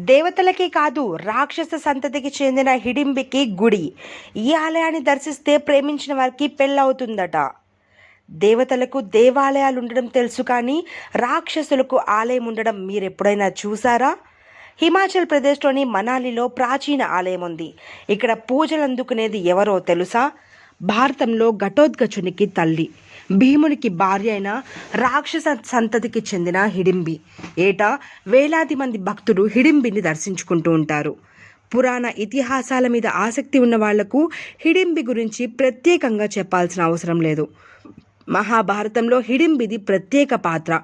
దేవతలకే కాదు రాక్షస సంతతికి చెందిన హిడింబికి గుడి. ఈ ఆలయాన్ని దర్శిస్తే ప్రేమించిన వారికి పెళ్ళవుతుందట దేవతలకు దేవాలయాలు ఉండడం తెలుసు కానీ రాక్షసులకు ఆలయం ఉండడం మీరు ఎప్పుడైనా చూసారా? హిమాచల్ ప్రదేశ్లోని మనాలిలో ప్రాచీన ఆలయం ఉంది. ఇక్కడ పూజలు అందుకునేది ఎవరో తెలుసా? భారతంలో ఘటోద్గచునికి తల్లి. భీమునికి భార్య అయిన రాక్షస సంతతికి చెందిన హిడింబి. ఏటా వేలాది మంది భక్తులు హిడింబిని దర్శించుకుంటూ ఉంటారు. పురాణ ఇతిహాసాల మీద ఆసక్తి ఉన్న వాళ్ళకు హిడింబి గురించి ప్రత్యేకంగా చెప్పాల్సిన అవసరం లేదు. మహాభారతంలో హిడింబిది ప్రత్యేక పాత్ర.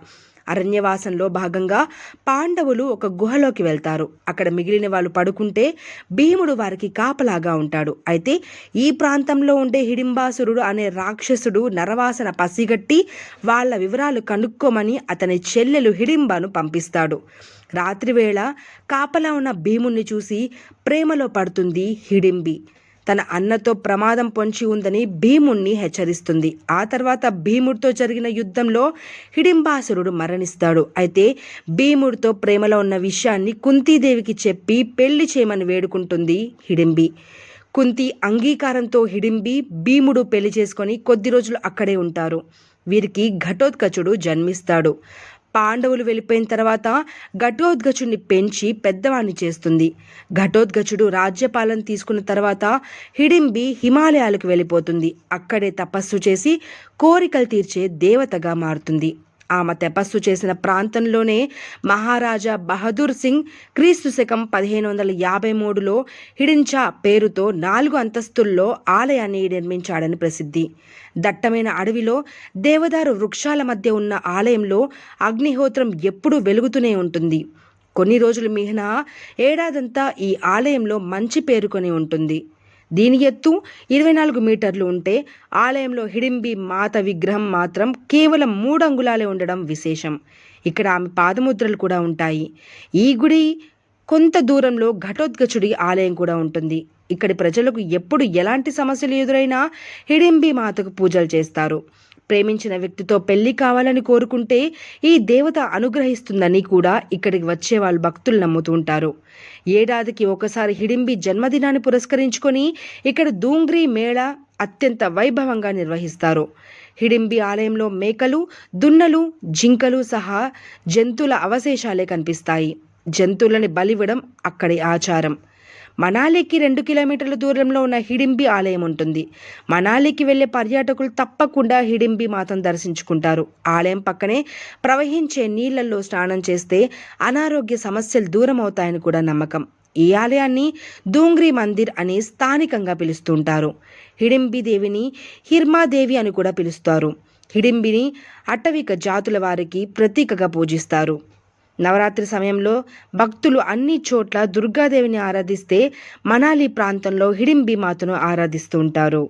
అరణ్యవాసంలో భాగంగా పాండవులు ఒక గుహలోకి వెళ్తారు. అక్కడ మిగిలిన వాళ్ళు పడుకుంటే భీముడు వారికి కాపలాగా ఉంటాడు. అయితే ఈ ప్రాంతంలో ఉండే హిడింబాసురుడు అనే రాక్షసుడు నరవాసన పసిగట్టి వాళ్ళ వివరాలు కనుక్కోమని అతని చెల్లెలు హిడింబాను పంపిస్తాడు. రాత్రివేళ కాపలా ఉన్న భీముణ్ణి చూసి ప్రేమలో పడుతుంది హిడింబి. తన అన్నతో ప్రమాదం పొంచి ఉందని భీముణ్ణి హెచ్చరిస్తుంది. ఆ తర్వాత భీముడితో జరిగిన యుద్ధంలో హిడింబాసురుడు మరణిస్తాడు. అయితే భీముడితో ప్రేమలో ఉన్న విషయాన్ని కుంతీదేవికి చెప్పి పెళ్ళి చేయమని వేడుకుంటుంది హిడింబి. కుంతి అంగీకారంతో హిడింబి భీముడు పెళ్ళి చేసుకొని కొద్ది రోజులు అక్కడే ఉంటారు. వీరికి ఘటోత్కచుడు జన్మిస్తాడు. పాండవులు వెళ్ళిపోయిన తర్వాత ఘటోద్గచుడిని పెంచి పెద్దవాణ్ణి చేస్తుంది. ఘటోద్గచుడు రాజ్యపాలన తీసుకున్న తర్వాత హిడింబి హిమాలయాలకు వెళ్ళిపోతుంది. అక్కడే తపస్సు చేసి కోరికలు తీర్చే దేవతగా మారుతుంది. ఆమె తపస్సు చేసిన ప్రాంతంలోనే మహారాజా బహదూర్ సింగ్ క్రీస్తు శకం పదిహేను వందల యాభై మూడులో హిడించా పేరుతో నాలుగు అంతస్తుల్లో ఆలయాన్ని నిర్మించాడని ప్రసిద్ధి. దట్టమైన అడవిలో దేవదారు వృక్షాల మధ్య ఉన్న ఆలయంలో అగ్నిహోత్రం ఎప్పుడూ వెలుగుతూనే ఉంటుంది. కొన్ని రోజులు మినహా ఏడాదంతా ఈ ఆలయంలో మంచి పేరుకొని ఉంటుంది. దీని ఎత్తు ఇరవై నాలుగు మీటర్లు ఉంటే ఆలయంలో హిడింబి మాత విగ్రహం మాత్రం కేవలం మూడు అంగుళాలే ఉండడం విశేషం. ఇక్కడ ఆమె పాదముద్రలు కూడా ఉంటాయి. ఈ గుడి కొంత దూరంలో ఘటోద్గచుడి ఆలయం కూడా ఉంటుంది. ఇక్కడి ప్రజలకు ఎప్పుడు ఎలాంటి సమస్యలు ఎదురైనా హిడింబి మాతకు పూజలు చేస్తారు. ప్రేమించిన వ్యక్తితో పెళ్ళి కావాలని కోరుకుంటే ఈ దేవత అనుగ్రహిస్తుందని కూడా ఇక్కడికి వచ్చే వాళ్ళు భక్తులు నమ్ముతూ ఉంటారు. ఏడాదికి ఒకసారి హిడింబి జన్మదినాన్ని పురస్కరించుకొని ఇక్కడ దూంగ్రీ మేళ అత్యంత వైభవంగా నిర్వహిస్తారు. హిడింబి ఆలయంలో మేకలు దున్నలు జింకలు సహా జంతువుల అవశేషాలే కనిపిస్తాయి. జంతువులని బలివ్వడం అక్కడి ఆచారం. మనాలికి రెండు కిలోమీటర్ల దూరంలో ఉన్న హిడింబి ఆలయం ఉంటుంది. మనాలికి వెళ్ళే పర్యాటకులు తప్పకుండా హిడింబి మాతను దర్శించుకుంటారు. ఆలయం పక్కనే ప్రవహించే నీళ్ళలో స్నానం చేస్తే అనారోగ్య సమస్యలు దూరం అవుతాయని కూడా నమ్మకం. ఈ ఆలయాన్ని దూంగ్రీ మందిర్ అని స్థానికంగా పిలుస్తుంటారు. హిడింబి దేవిని హిర్మాదేవి అని కూడా పిలుస్తారు. హిడింబిని అటవిక జాతుల వారికి ప్రతీకగా పూజిస్తారు. నవరాత్రి సమయంలో భక్తులు అన్ని చోట్ల దుర్గాదేవిని ఆరాధిస్తే మనాలి ప్రాంతంలో హిడింబి మాతను ఆరాధిస్తూ ఉంటారు.